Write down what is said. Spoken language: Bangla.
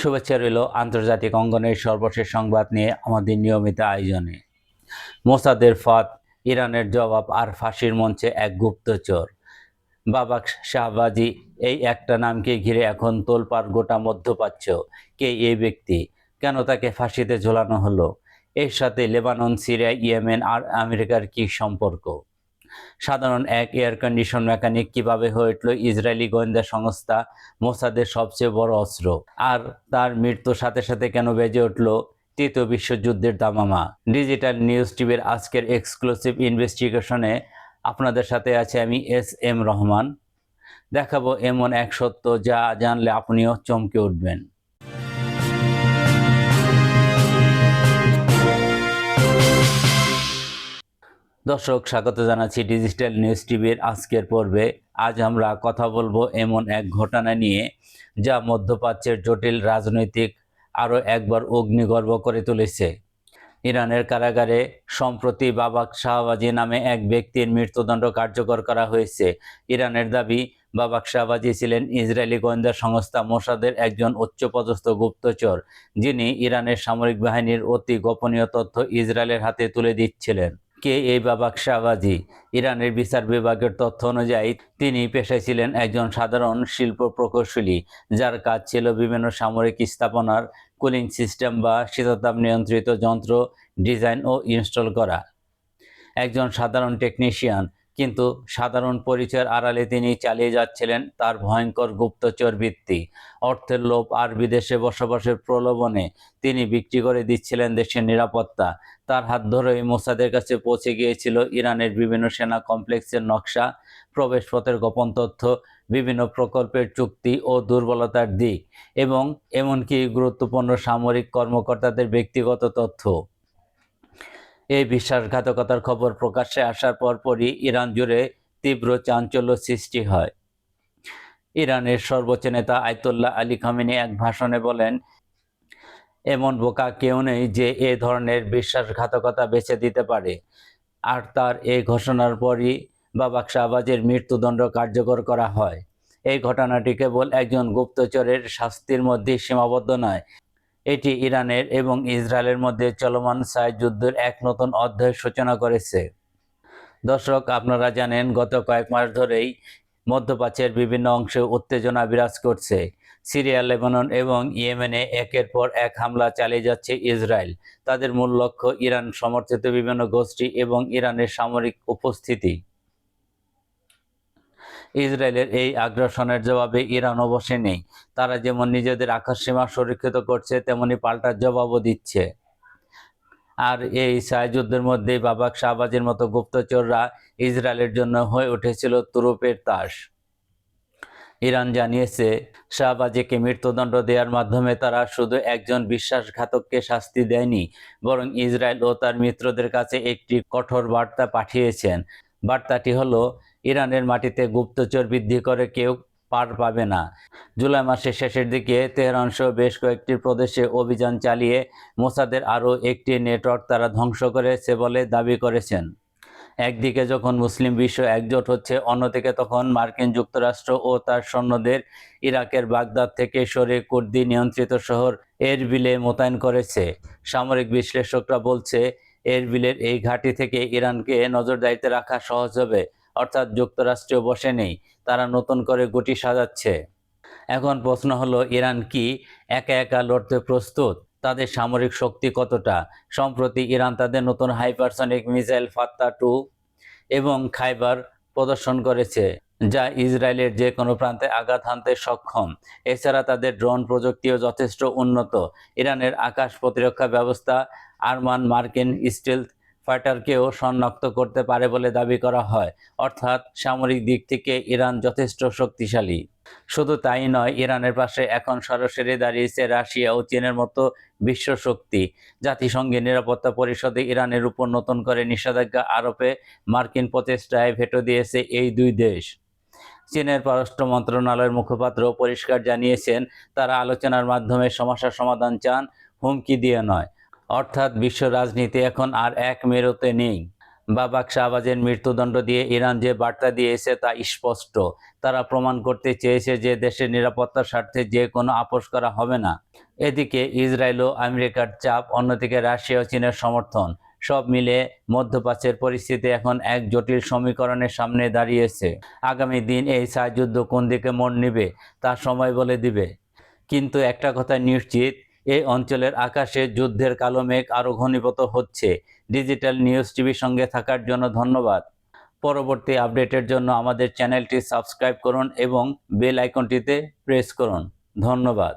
শুভেচ্ছা রইল আন্তর্জাতিক অঙ্গনের সর্বশেষ সংবাদ নিয়ে আমাদের নিয়মিত আয়োজনে। মোসাদের ফাত ইরানের জবাব আর ফাঁসির মঞ্চে এক গুপ্তচর বাবাক শাহবাজি, এই একটা নামকে ঘিরে এখন তোলপার গোটা মধ্যপ্রাচ্য। কে এই ব্যক্তি? কেন তাকে ফাঁসিতে ঝোলানো হলো? এর সাথে লেবানন, সিরিয়া, ইয়েমেন আর আমেরিকার কি সম্পর্ক? সাধারণ এক এয়ার কন্ডিশন মেকানিক কীভাবে হয়ে উঠল ইসরায়েলি গোয়েন্দা সংস্থা মোসাদের সবচেয়ে বড় অস্ত্র? আর তার মৃত্যুর সাথে সাথে কেন বেজে উঠল তৃতীয় বিশ্বযুদ্ধের দামামা? ডিজিটাল নিউজ টিভির আজকের এক্সক্লুসিভ ইনভেস্টিগেশনে আপনাদের সাথে আছে আমি এস এম রহমান। দেখাবো এমন এক সত্য যা জানলে আপনিও চমকে উঠবেন। দর্শক, স্বাগত জানাচ্ছি ডিজিটাল নিউজ টিভির আজকের পর্বে। আজ আমরা কথা বলব এমন এক ঘটনা নিয়ে, যা মধ্যপ্রাচ্যের জটিল রাজনৈতিক আরও একবার অগ্নিগর্ভ করে তুলেছে। ইরানের কারাগারে সম্প্রতি বাবাক শাহবাজি নামে এক ব্যক্তির মৃত্যুদণ্ড কার্যকর করা হয়েছে। ইরানের দাবি, বাবাক শাহবাজি ছিলেন ইসরায়েলি গোয়েন্দা সংস্থা মোসাদের একজন উচ্চপদস্থ গুপ্তচর, যিনি ইরানের সামরিক বাহিনীর অতি গোপনীয় তথ্য ইসরায়েলের হাতে তুলে দিচ্ছিলেন। কে এই বাবাক শাহবাজি ইরানের বিচার বিভাগের তথ্য অনুযায়ী তিনি পেশায় ছিলেন একজন সাধারণ শিল্প প্রকৌশলী, যার কাজ ছিল বিভিন্ন সামরিক স্থাপনার কুলিং সিস্টেম বা শীততাপ নিয়ন্ত্রিত যন্ত্র ডিজাইন ও ইনস্টল করা। একজন সাধারণ টেকনিশিয়ান কিন্তু সাধারণ পরিচয়ের আড়ালে তিনি চালিয়ে যাচ্ছিলেন তার ভয়ঙ্কর গুপ্তচর বৃত্তি অর্থের লোভ আর বিদেশে বসবাসের প্রলোভনে তিনি বিক্রি করে দিচ্ছিলেন দেশের নিরাপত্তা। তার হাত ধরেই মোসাদের কাছে পৌঁছে গিয়েছিল ইরানের বিভিন্ন সেনা কমপ্লেক্সের নকশা, প্রবেশপথের গোপন তথ্য, বিভিন্ন প্রকল্পের চুক্তি ও দুর্বলতার দিক এবং এমনকি গুরুত্বপূর্ণ সামরিক কর্মকর্তাদের ব্যক্তিগত তথ্য। এই বিশ্বাসঘাতকতার খবর প্রকাশ্যে আসার পরপরই ইরান জুড়ে তীব্র চাঞ্চল্য সৃষ্টি হয়। ইরানের সর্বোচ্চ নেতা আয়তুল্লাহ আলী খামিনী এক ভাষণে বলেন, এমন বোকা কেউ নেই যে এ ধরনের বিশ্বাসঘাতকতা বেছে দিতে পারে। আর তার এই ঘোষণার পরই বাবাক শাহবাজের মৃত্যুদণ্ড কার্যকর করা হয়। এই ঘটনাটি কেবল একজন গুপ্তচরের শাস্তির মধ্যেই সীমাবদ্ধ নয় এটি ইরানের এবং ইসরায়েলের মধ্যে চলমান সায় যুদ্ধের এক নতুন অধ্যায় সূচনা করেছে। দর্শক, আপনারা জানেন, গত কয়েক মাস ধরেই মধ্যপ্রাচ্যের বিভিন্ন অংশে উত্তেজনা বিরাজ করছে। সিরিয়া, লেবানন এবং ইয়েমেনে একের পর এক হামলা চালিয়ে যাচ্ছে ইসরায়েল। তাদের মূল লক্ষ্য ইরান সমর্থিত বিভিন্ন গোষ্ঠী এবং ইরানের সামরিক উপস্থিতি। ইসরায়েলের এই আগ্রাসনের জবাবে ইরান অবশ্যই নেই। তারা যেমন নিজেদের আকাশসীমা সুরক্ষিত করছে, তেমনি পাল্টার জবাবও দিচ্ছে। আর এই যুদ্ধের মধ্যে বাবাক শাহবাজের মতো গুপ্তচররা ইসরায়েলের জন্য হয়ে উঠেছিল তুরুপের তাস। ইরান জানিয়েছে, শাহবাজীকে মৃত্যুদণ্ড দেওয়ার মাধ্যমে তারা শুধু একজন বিশ্বাসঘাতককে শাস্তি দেয়নি, বরং ইসরায়েল ও তার মিত্রদের কাছে একটি কঠোর বার্তা পাঠিয়েছেন। বার্তাটি হলো ইরানের মাটিতে গুপ্তচর বৃদ্ধি করে কেউ পার পাবে না। জুলাই মাসের শেষের দিকে তেহরান সহ বেশ কয়েকটি প্রদেশে অভিযান চালিয়ে মোসাদের আরও একটি নেটওয়ার্ক তারা ধ্বংস করেছে বলে দাবি করেছেন। একদিকে যখন মুসলিম বিশ্ব একজোট হচ্ছে, অন্যদিকে তখন মার্কিন যুক্তরাষ্ট্র ও তার সৈন্যদের ইরাকের বাগদাদ থেকে সরে কুর্দি নিয়ন্ত্রিত শহর এরবিলে মোতায়েন করেছে। সামরিক বিশ্লেষকরা বলছে, এরবিলের এই ঘাঁটি থেকে ইরানকে নজরদারিতে রাখা সহজ হবে। অর্থাৎ যুক্তরাষ্ট্রীয় বসে নেই, তারা নতুন করে গুটি সাজাচ্ছে। এখন প্রশ্ন হলো, ইরান কি একা একা লড়তে প্রস্তুত? তাদের সামরিক শক্তি কতটা? সম্প্রতি ইরান তাদের নতুন হাইপারসনিক মিসাইল ফাত্তা টু এবং খাইবার প্রদর্শন করেছে, যা ইসরায়েলের যে কোনো প্রান্তে আঘাত হানতে সক্ষম। এছাড়া তাদের ড্রোন প্রযুক্তিও যথেষ্ট উন্নত। ইরানের আকাশ প্রতিরক্ষা ব্যবস্থা আরমান মার্কিন স্টিল ফাইটারকেও শনাক্ত করতে পারে বলে দাবি করা হয়। অর্থাৎ সামরিক দিক থেকে ইরান যথেষ্ট শক্তিশালী। শুধু তাই নয়, ইরানের পাশে এখন সরাসরি দাঁড়িয়েছে রাশিয়া ও চীনের মতো বিশ্ব শক্তি। জাতিসংঘের নিরাপত্তা পরিষদে ইরানের উপর নতুন করে নিষেধাজ্ঞা আরোপে মার্কিন প্রচেষ্টায় ভেটো দিয়েছে এই দুই দেশ। চীনের পররাষ্ট্র মন্ত্রণালয়ের মুখপাত্র পরিষ্কার জানিয়েছেন, তারা আলোচনার মাধ্যমে সমস্যার সমাধান চান, হুমকি দিয়ে নয়। অর্থাৎ বিশ্ব রাজনীতি এখন আর এক মেরুতে নেই। বাবাক শাহবাজের মৃত্যুদণ্ড দিয়ে ইরান যে বার্তা দিয়েছে তা স্পষ্ট। তারা প্রমাণ করতে চেয়েছে যে দেশের নিরাপত্তার স্বার্থে যে কোনো আপোষ করা হবে না। এদিকে ইসরায়েল ও আমেরিকার চাপ, অন্যদিকে রাশিয়া ও চীনের সমর্থন, সব মিলে মধ্যপ্রাচ্যের পরিস্থিতি এখন এক জটিল সমীকরণের সামনে দাঁড়িয়েছে। আগামী দিন এই ছায়াযুদ্ধ কোন দিকে মোড় নেবে তা সময় বলে দিবে। কিন্তু একটা কথা নিশ্চিত এই অঞ্চলের আকাশে যুদ্ধের কালো মেঘ আরও ঘনীভূত হচ্ছে। ডিজিটাল নিউজ টিভির সঙ্গে থাকার জন্য ধন্যবাদ। পরবর্তী আপডেটের জন্য আমাদের চ্যানেলটি সাবস্ক্রাইব করুন এবং বেল আইকনটিতে প্রেস করুন। ধন্যবাদ।